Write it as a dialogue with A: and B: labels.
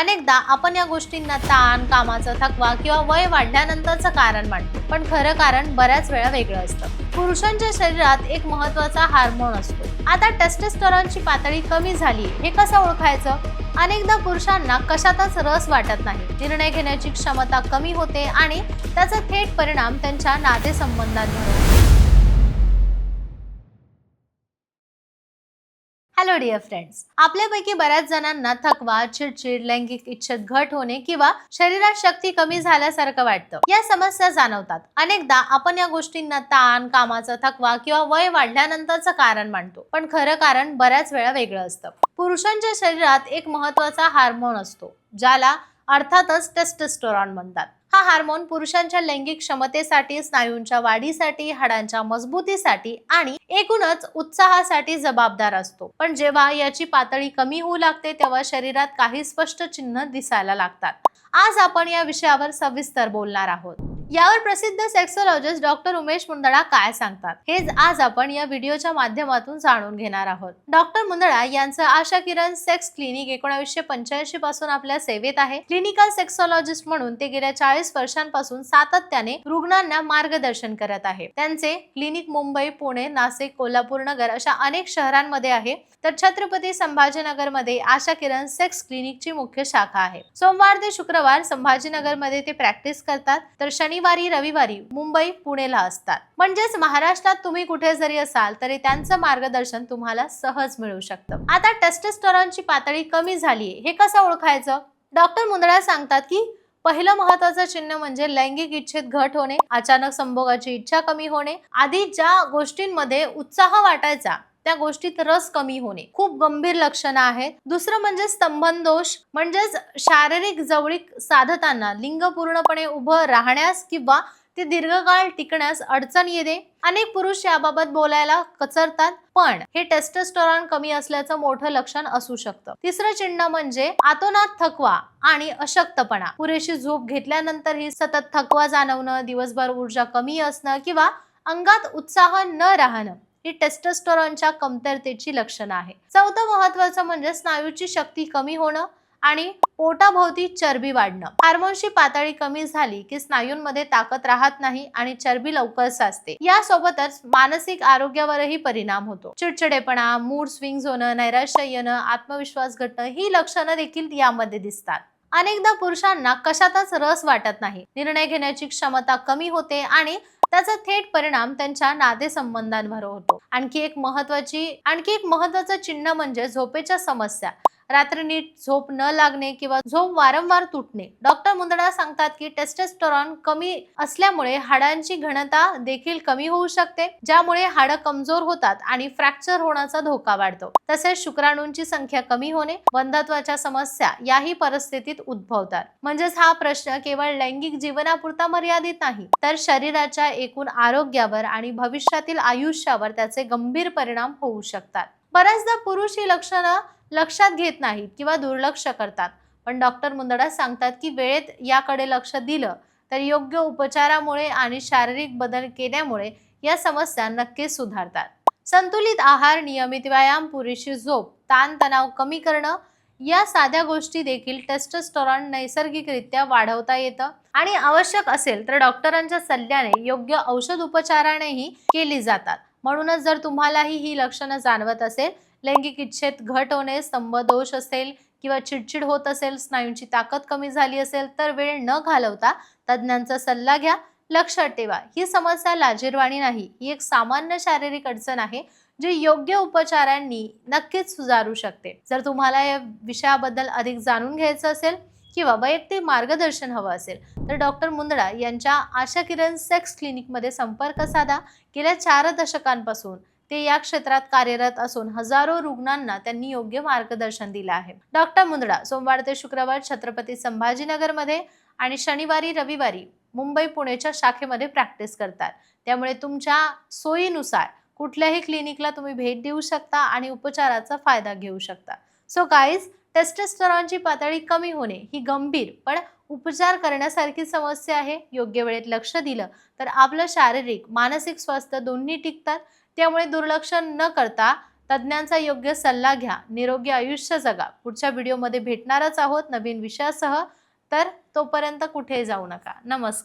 A: अनेकदा आपण या गोष्टींना ताण कामाचा थकवा किंवा वय वाढल्यानंतरचं कारण मानतो. पण खरं कारण बऱ्याच वेळा वेगळं असतं. पुरुषांच्या शरीरात एक महत्त्वाचा हार्मोन असतो. आता टेस्टेस्टॉरॉनची पातळी कमी झाली हे कसं ओळखायचं? अनेकदा पुरुषांना कशातच रस वाटत नाही. निर्णय घेण्याची क्षमता कमी होते आणि त्याचा थेट परिणाम त्यांच्या नातेसंबंधांवर होतो. हॅलो डिअर फ्रेंड्स आपल्यापैकी बऱ्याच जणांना थकवा चिडचिड लैंगिक इच्छेत घट होणे किंवा शरीरात शक्ती कमी झाल्यासारखं वाटतं. या समस्या जाणवतात. अनेकदा आपण या गोष्टींना ताण कामाचा थकवा किंवा वय वाढल्यानंतरचं कारण मानतो. पण खरं कारण बऱ्याच वेळा वेगळं असतं. पुरुषांच्या शरीरात एक महत्त्वाचा हार्मोन असतो ज्याला अर्थातच टेस्टोस्टेरॉन म्हणतात हा हार्मोन पुरुषांच्या लैंगिक क्षमतेसाठी स्नायूंच्या वाढीसाठी हाडांच्या मजबूतीसाठी आणि एकूणच उत्साहासाठी जबाबदार असतो. पण जेव्हा याची पातळी कमी होऊ लागते तेव्हा शरीरात काही स्पष्ट चिन्ह दिसायला लागतात. आज आपण या विषयावर सविस्तर बोलणार आहोत. यावर प्रसिद्ध सेक्सोलॉजिस्ट डॉक्टर उमेश मुंदडा काय सांगतात? हेच आज आपण या व्हिडिओच्या माध्यमातून जाणून घेणार आहोत. डॉक्टर मुंदडा यांचं आशा किरण सेक्स क्लिनिक एकोणावीसशे पंच्याऐंशी पासून आपल्या सेवेत आहे. क्लिनिकल सेक्सोलॉजिस्ट म्हणून ते गेल्या चाळीस वर्षांपासून सातत्याने रुग्णांना मार्गदर्शन करत आहे. त्यांचे क्लिनिक मुंबई पुणे नाशिक कोल्हापूर नगर अशा अनेक शहरांमध्ये आहे. तर छत्रपती संभाजीनगरमध्ये आशा किरण सेक्स क्लिनिकची मुख्य शाखा आहे. सोमवार ते शुक्रवार संभाजीनगरमध्ये ते प्रॅक्टिस करतात. तर शनिवार रविवारी मुंबई पुणेला असतात. म्हणजेच महाराष्ट्रात तुम्ही कुठे जरी असाल तरी त्यांचं मार्गदर्शन तुम्हाला सहज मिळू शकतं. आता टेस्टेस्टॉरॉनची पातळी कमी झाली हे कसं ओळखायचं? डॉक्टर मुंदळा सांगतात की पहिलं महत्वाचं चिन्ह म्हणजे लैंगिक इच्छेत घट होणे अचानक संभोगाची इच्छा कमी होणे आधी ज्या गोष्टींमध्ये उत्साह वाटायचा त्या गोष्टीत रस कमी होणे. खूप गंभीर लक्षणं आहेत. दुसरं म्हणजे स्तंभन दोष म्हणजेच शारीरिक जवळीक साधताना लिंग पूर्णपणे उभं राहण्यास किंवा ते दीर्घकाळ टिकण्यास अडचण येते. अनेक पुरुष याबाबत बोलायला कचरतात पण हे टेस्टोस्टेरॉन कमी असल्याचं मोठं लक्षण असू शकतं. तिसरं चिन्ह म्हणजे आतोनात थकवा आणि अशक्तपणा. पुरेशी झोप घेतल्यानंतर ही सतत थकवा जाणवणं दिवसभर ऊर्जा कमी असणं किंवा अंगात उत्साह न राहणं ही टेस्टोस्टेरॉनच्या कमतरतेची लक्षणं आहे चौथं महत्वाचं म्हणजे स्नायूची शक्ती कमी होणं आणि पोटाभोवती चरबी वाढणं. हार्मोनची पातळी कमी झाली की स्नायूंमध्ये ताकद राहत नाही आणि चरबी लवकर साचते. यासोबतच मानसिक आरोग्यावरही परिणाम होतो. चिडचिडेपणा मूड स्विंग्स होणं नैराश्य येणं आत्मविश्वास घटणं ही लक्षणं देखील यामध्ये दिसतात. अनेकदा पुरुषांना कशातच रस वाटत नाही. निर्णय घेण्याची क्षमता कमी होते आणि त्याचा थेट परिणाम त्यांच्या नातेसंबंधांवर होतो. आणखी एक महत्वाची आणखी एक महत्वाचं चिन्ह म्हणजे झोपेच्या समस्या. रात्री नीट झोप न लागणे किंवा झोप वारंवार तुटणे. डॉक्टर मुंदडा सांगतात की टेस्टेस्टोरॉन कमी असल्यामुळे हाडांची घनता देखील कमी होऊ शकते ज्यामुळे हाडं कमजोर होतात आणि फ्रॅक्चर होण्याचा धोका वाढतो. तसेच शुक्राणूंची संख्या कमी होणे बंधत्वाच्या समस्या याही परिस्थितीत उद्भवतात. म्हणजेच हा प्रश्न केवळ लैंगिक जीवनापुरता मर्यादित नाही तर शरीराच्या एकूण आरोग्यावर आणि भविष्यातील आयुष्यावर त्याचे गंभीर परिणाम होऊ शकतात. बऱ्याचदा पुरुष ही लक्षणं लक्षात घेत नाहीत किंवा दुर्लक्ष करतात. पण डॉक्टर मुंदडा सांगतात की वेळेत याकडे लक्ष दिलं तर योग्य उपचारामुळे आणि शारीरिक बदल केल्यामुळे या समस्या नक्कीच सुधारतात. संतुलित आहार नियमित व्यायाम पुरेशी झोप ताणतणाव कमी करणं या साध्या गोष्टी देखील टेस्टोस्टेरॉन नैसर्गिकरित्या वाढवता येतं. आणि आवश्यक असेल तर डॉक्टरांच्या सल्ल्याने योग्य औषध उपचारानेही केली जातात. म्हणूनच जर तुम्हालाही ही लक्षणं जाणवत असेल लैंगिक इच्छेत घट होणे स्तंभ दोष असेल किंवा चिडचिड होत असेल स्नायूंची ताकद कमी झाली असेल तर वेळ न घालवता तज्ज्ञांचा सल्ला घ्या. लक्षात ठेवा ही समस्या लाजीरवाणी नाही ही एक सामान्य शारीरिक अडचण आहे जी योग्य उपचारांनी नक्कीच सुधारू शकते. जर तुम्हाला या विषयाबद्दल अधिक जाणून घ्यायचं असेल किंवा वैयक्तिक मार्गदर्शन हवं असेल तर डॉक्टर मुंदडा यांच्या आशा किरण सेक्स क्लिनिकमध्ये संपर्क साधा. गेल्या चार दशकांपासून ते या क्षेत्रात कार्यरत असून हजारो रुग्णांना त्यांनी योग्य मार्गदर्शन दिलं आहे. डॉक्टर मुंदडा सोमवार ते शुक्रवार छत्रपती संभाजीनगरमध्ये आणि शनिवारी रविवारी मुंबई पुणेच्या शाखेमध्ये प्रॅक्टिस करतात. त्यामुळे तुमच्या सोयीनुसार कुठल्याही क्लिनिकला तुम्ही भेट देऊ शकता आणि उपचाराचा फायदा घेऊ शकता. सो गाईज टेस्टेस्टरॉनची पातळी कमी होणे ही गंभीर पण उपचार करण्यासारखी समस्या आहे. योग्य वेळेत लक्ष दिलं तर आपलं शारीरिक मानसिक स्वास्थ्य दोन्ही टिकतात. त्यामुळे दुर्लक्ष न करता तज्ज्ञांचा योग्य सल्ला घ्या. निरोगी आयुष्य जगा. पुढच्या व्हिडिओमध्ये भेटणारच आहोत नवीन विषयासह. तर तोपर्यंत कुठे जाऊ नका. नमस्कार.